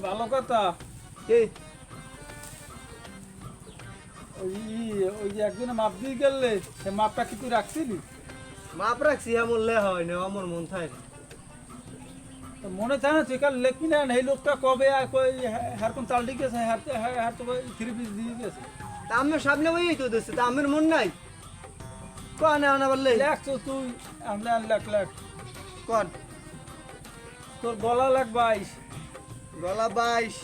কে? ওই ওই যে একজনে মাপ দিয়ে গেলে সে মাপটা কি তুই রাখছিলি? মাপ রাখছি হ্যাঁ মরলে হয় না আমার মন থাকে মনে থাকে না তুই কাল লেখবি না এই লোকটা কবে আর কই হার কোন চাল ঠিক আছে হার তো থ্রি পিস দিয়ে গেছে তা আমার সামনে বই তো দিচ্ছে তা আমার মন নাই। কন আনা বললে লেখছো তুই আমরা লেখ লেখ। কন তোর গলা লাখ বাইশ। গলা বাইশ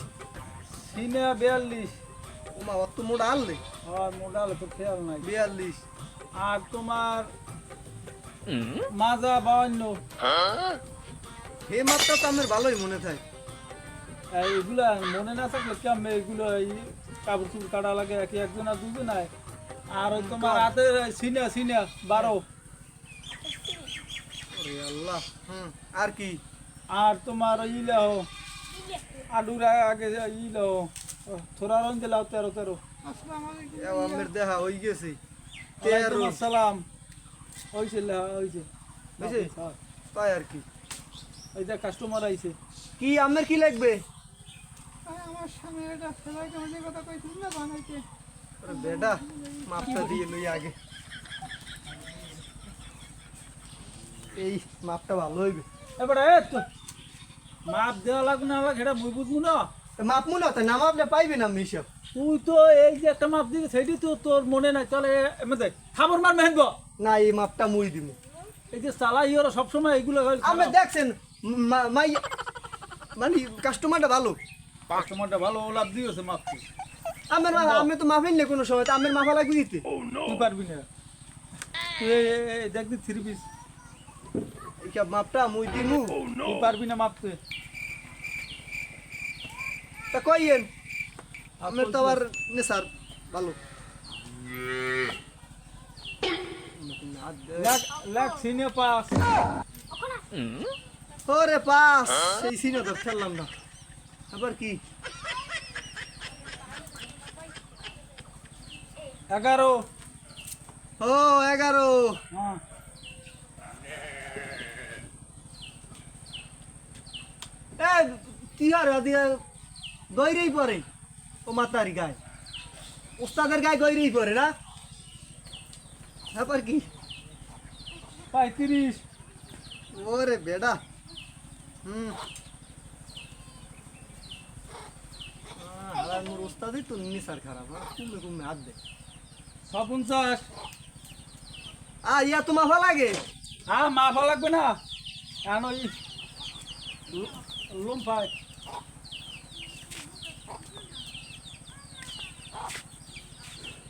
সিনে বিয়াল্লিশ। ওমা অত মোটা আনলে। আর মোডাল তো খেয়াল নাই। বিয়াল্লিশ। আর তোমার মাজা বাউন্ন। হে মাপটা তো আমার ভালোই মনে থাকে। এগুলা মনে না থাকলে কেমন এগুলো এই কাপড় চুপড় কাটা লাগে কি একজন আর দুজন আর ওই তোমার হাতে সিনে সিনে বারো। আল্লাহ হুম আর কি? আর তোমার ওই আলুর আগে ইলাও থোড়া রং দিলাও তেরো তেরো। আমার দেখা হয়ে গেছে। তেরো। আসসালাম হয়েছে হয়েছে? তাই আর কি। ওই যে কাস্টমার আইছে। কি আমার কি লাগবে? আমার স্বামী এটা সেলাই কমিটির কথা কইছিল না বানাইতে বেটা মাপটা দিয়ে লই আগে। এই মাপটা ভালো হইবে। এবারে মাপ দেওয়া লাগবে না লাগে এটা মুই বুঝব না। মাপ মনে হতো না মাপলে পাইবে না আমি তুই তো এই যে একটা মাপ দিবি সেইটি তো তোর মনে নাই। চলে এমনি দেখ খাবার মার মেহেন্দ না এই মাপটা মুই দিব এই যে চালাই ওরা সবসময় এগুলো আমি দেখছেন মাই মানে কাস্টমারটা ভালো। কাস্টমারটা ভালো লাভ দিয়েছে মাপতে আমার মা- আমি তো মাফেন না কোনো সময় তা আমার মাফা লাগবে দিতে। তুই পারবি না। তুই এই- এই- এই দেখ দি থ্রি পিস সব মাপটা মুই দিমু। তুই পারবি না মাপতে তা কইয়েন আমার তো আবার নেশার ভালো। লাখ লাখ সিনে পাস। ওরে পাস সেই সিনে তো খেললাম না। আবার কি? এগারো। ও এগারো। হ্যাঁ এ আর দিয়ে গইরেই পরে ও মাতারি গায়ে ওস্তাদের গায়ে গইরেই পরে না? তারপর কি? পঁয়ত্রিশ ওরে বেডা। হুম। হারার মোর ওস্তাদই তো নিসার খারাপ কুমে কুমে হাত দে। ছপঞ্চাশ আ ইয়া তো মাফা লাগে? হ্যাঁ মাফা লাগবে না? কেন ওই লোম পায়।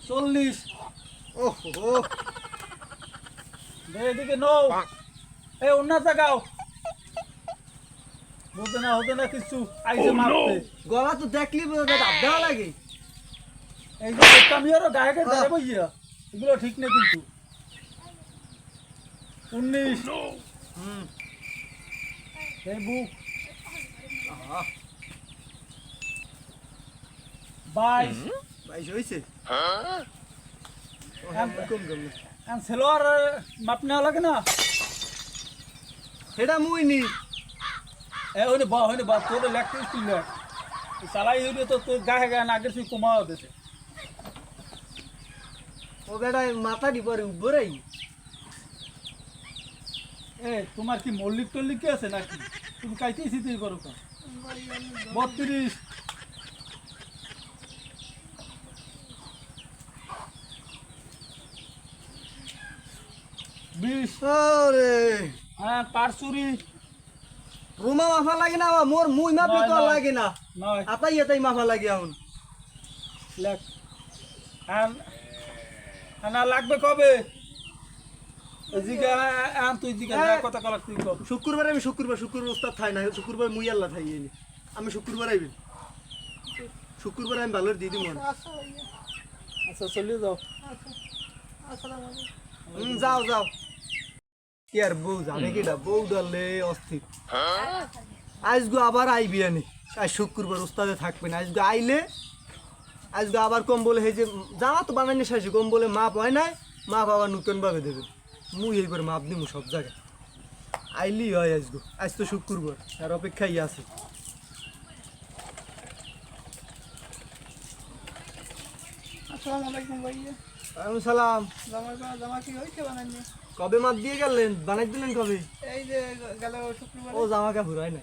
চল্লিশ। ওহ। এদিকে নৌ এই অন্য জায়গাও বলতে না হতে না কিছু। আইসে মারতে। গলা তো দেখলি দেওয়া লাগে। এই যে আমি আরও গায়ে দাঁড়ে বইয়া এগুলো ঠিক নেই কিন্তু। উনিশ। হুম। এই বুক। বাইশ। বাইশ হয়েছে কম কম। এখন সেলোয়ার মাপ নেওয়া লাগে না? সেটা মুই নি। এ ওই বা ওই বা তোর লেখতে তুই চালাই হইলে তো তোর গায়ে গায়ে নাগের তুই কমাও দেছে। ও বেটা মাথা দি পরে উঠবরাই এ তোমার কি মল্লিক টল্লিক কি আছে নাকি? তুমি কাইতেই শীতেই করো বত্রিশ। বিশ হ্যাঁ পারচুরি। রুমা মাফা লাগে না মোর মুই মাপলে তো। লাগে না। আতাই এতাই মাফা লাগে এখন। আন আনা লাগবে কবে জিগা আন তুই জিগা যা কথা কলাক তুই কর শুক্রবার আমি শুক্রবার শুক্রবার উস্তাদ থাই না শুক্রবার মুই আল্লাহ থাই আমি শুক্রবার আইবি শুক্রবার আমি ভালোর দিদি মন আচ্ছা চলিয়ে যাও। হুম, যাও যাও। কি আর বউ জানে কিটা বউ ডালে অস্থির। আজগো আবার আইবি আনি। আজ শুক্রবার উস্তাদে থাকবে না আজগো আইলে আজগো আবার কম বলে এই যে জামা তো বানানি শেষ। কম বলে মাপ হয় নাই মাপ আবার নতুন ভাবে দেবে মুই এইবার মাপ দিমু সব জায়গায়। আইলি হয় আজগো। আজ তো শুক্রবার আর অপেক্ষাই আছে। আসসালামু সালাম জামা কি বানাইনি? কবে মাপ দিয়ে গেলেন? বানাই দিলেন কবে? এই যে গেল শুক্রবার। ও জামা কাপড় হয় না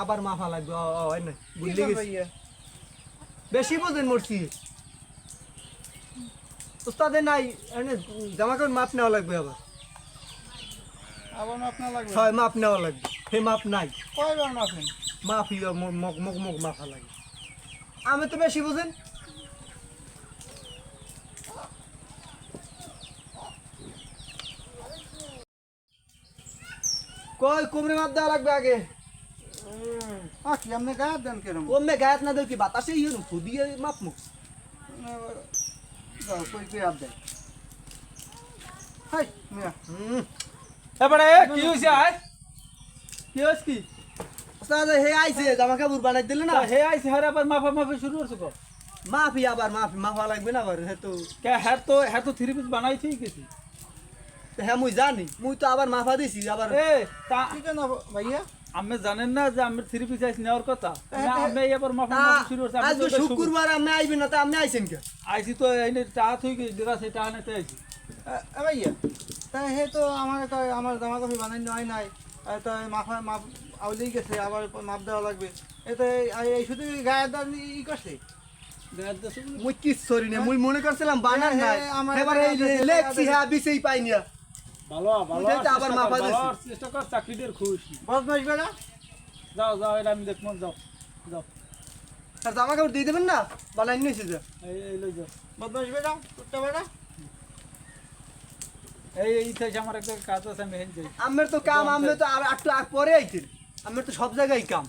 আবার মাফা লাগবে হয় না বুঝলি গেছি বেশি বোঝেন মরছি। উস্তাদে নাই জামা কাপড় মাপ নেওয়া লাগবে আবার। আবার আপনার লাগবে? ছয় মাপ নেওয়া লাগবে। সেই মাপ নাই। কয়বার মাফেন মাফি মগ মগ মগ মাফা লাগে। আমি তো বেশি বোঝেন। কই কুমড়ি মাপ দেওয়া লাগবে আগে? আ কি আপনি গায়ে দেন কেরম? কমে গায়েত না দেও কি? বাতাসে ইয়ে নো খুদিয়ে মাপ মুখ। যাও কই কই আপ দেয় হাই মিয়া। হুম। এবারে কি হয়েছে আয়? কি হস কি? উস্তাদ হে আইছে জামা কাপড় বানাই দিলে না? হে আইছে হারে আবার মাফা মাফি শুরু করছে মাফি আবার মাফি মাফা লাগবে না আবার হে তো। কে হ্যার তো হ্যার তো থ্রি পিস বানাইছেই গেছি। হ্যাঁ মুই জানি মুই তো আবার মাফা দিছি আবার এ তা কি কেন ভাইয়া? আমি জানেন না যে আমি থ্রি পিস আইস নেওয়ার কথা। আমি এবার মাফা শুরু করছে আমি তো শুক্রবার আপনি আইবেন না তা আপনি আইছেন কে? আইছি তো এনে চা থই সেই চা আনতে আইছি। ভাইয়া তাই হে তো আমার আমার জামা কাপড় বানাই নাই নাই। তো মাফা মাপ আউলেই গেছে আবার মাপ দেওয়া লাগবে। এতে এই শুধু গায়ের দাম ই করছে? গায়ের দেশে বলে, মুই কি না মুই মনে করছিলাম বানান হ্যাঁ, নাই। এবার এই লেখছি বিছেই পাইনি আর। ভালো ভালো আবার মাফা দিছি। চেষ্টা কর চাকরিদের খুশি। বদমাইশ বেড়া যাও যাও এটা আমি দেখব যাও যাও। আর জামা কাপড় দিয়ে দেবেন না? বানাই নিয়েছি যে। এই এই লই যাও। বদমাইশ বেড়া কুত্তা বেড়া এই আমার একটা কাজ আছে আমি হেন যাই আমের তো কাম আমি তো আর একটু আগ পরে আইতেন। আমার তো সব জায়গায় কাম।